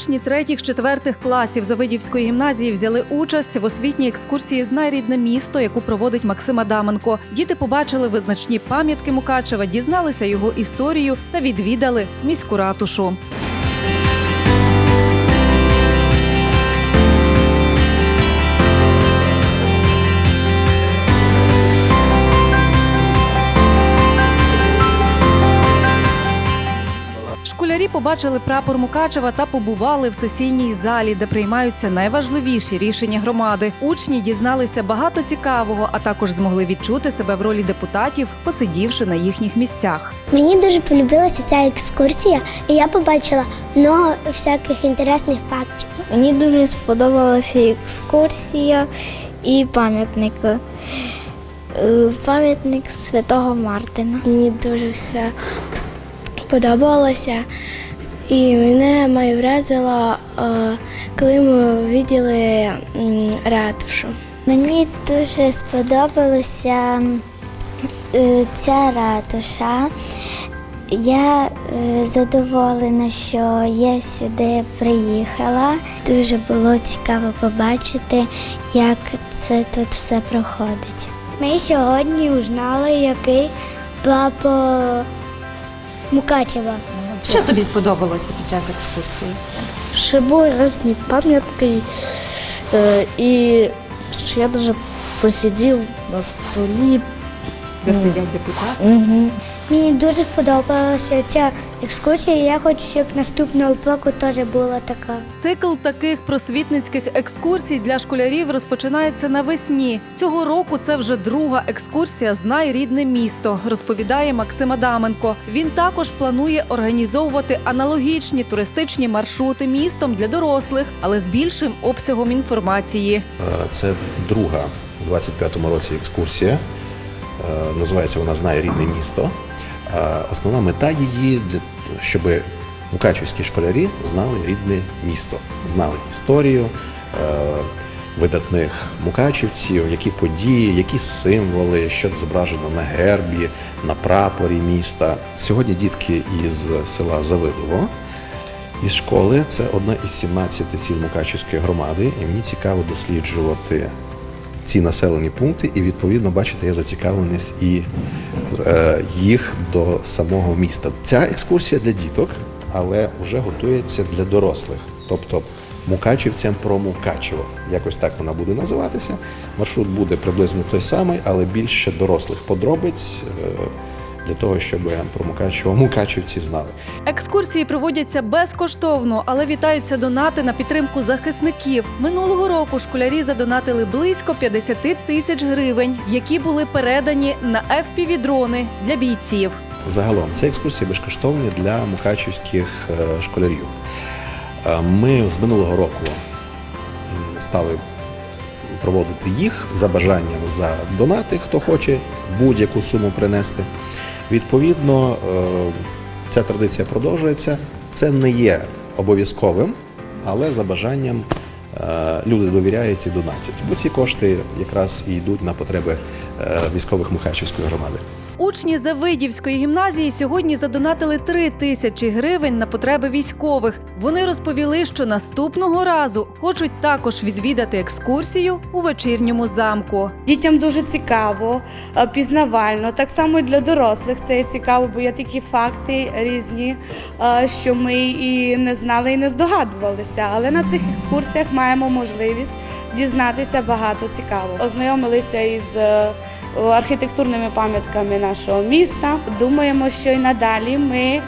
учні третіх-четвертих класів Завидівської гімназії взяли участь в освітній екскурсії «Знай рідне місто, яку проводить Максим Адаменко. Діти побачили визначні пам'ятки Мукачева, дізналися його історію та відвідали міську ратушу. Побачили прапор Мукачева та побували в сесійній залі, де приймаються найважливіші рішення громади. Учні дізналися багато цікавого, а також змогли відчути себе в ролі депутатів, посидівши на їхніх місцях. Мені дуже полюбилася ця екскурсія, і я побачила много всяких інтересних фактів. Мені дуже сподобалася екскурсія і пам'ятник. Е, Пам'ятник Святого Мартина. Мені дуже все подобалося. І мене має вразило, е, коли ми виділи ратушу. Мені дуже сподобалася е, ця ратуша. Я е, задоволена, що я сюди приїхала. Дуже було цікаво побачити, як це тут все проходить. Ми сьогодні узнали, який папа Мукачева. Що тобі сподобалося під час екскурсії? Ще були різні пам'ятки, е, і ще я дуже посидів на столі. Де сидять депутати? Угу. Мені дуже сподобалася ця екскурсія. Я хочу, щоб наступного року теж була така. Цикл таких просвітницьких екскурсій для школярів розпочинається навесні. Цього року це вже друга екскурсія Знай рідне місто, розповідає Максим Адаменко. Він також планує організовувати аналогічні туристичні маршрути містом для дорослих, але з більшим обсягом інформації. Е, Це друга у 25-му році екскурсія. Е, Називається вона Знає рідне місто. Основна мета її щоб мукачівські школярі знали рідне місто, знали історію е, видатних мукачівців, які події, які символи, що зображено на гербі, на прапорі міста. Сьогодні дітки із села Завидово із школи. Це одна із 17 сіл Мукачівської громади, і мені цікаво досліджувати ці населені пункти, і відповідно бачите, є зацікавленість і їх до самого міста. Ця екскурсія для діток, але вже готується для дорослих, тобто мукачівцям про Мукачево. Якось так вона буде називатися. Маршрут буде приблизно той самий, але більше дорослих подробиць. Для того щоб про Мукачево мукачівці знали. Екскурсії проводяться безкоштовно, але вітаються донати на підтримку захисників. Минулого року школярі задонатили близько 50 тисяч гривень, які були передані на FPV-дрони для бійців. Загалом ці екскурсії безкоштовні для мукачівських е, школярів. Е, Ми з минулого року стали проводити їх за бажанням за донати, хто хоче будь-яку суму принести. Відповідно, е, ця традиція продовжується. Це не є обов'язковим, але за бажанням е, люди довіряють і донатять. Бо ці кошти якраз і йдуть на потреби е, військових Мухачівської громади. Учні Завидівської гімназії сьогодні задонатили 3 тисячі гривень на потреби військових. Вони розповіли, що наступного разу хочуть також відвідати екскурсію у вечірньому замку. Дітям дуже цікаво, е, пізнавально. Так само і для дорослих це цікаво, бо є такі факти різні, е, що ми і не знали, і не здогадувалися. Але на цих екскурсіях маємо можливість дізнатися багато цікавого. Ознайомилися із е, архітектурними пам'ятками нашого міста. Думаємо, що і надалі ми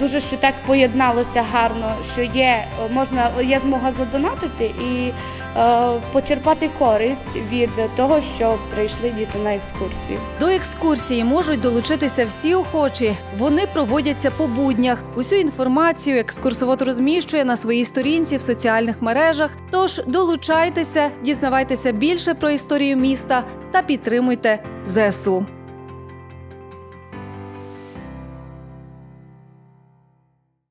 дуже що так поєдналося гарно, що є можна є змога задонатити і е, почерпати користь від того, що прийшли діти на екскурсію. До екскурсії можуть долучитися всі охочі. Вони проводяться по буднях. Усю інформацію екскурсовод розміщує на своїй сторінці в соціальних мережах. Тож долучайтеся, дізнавайтеся більше про історію міста та підтримуйте ЗСУ.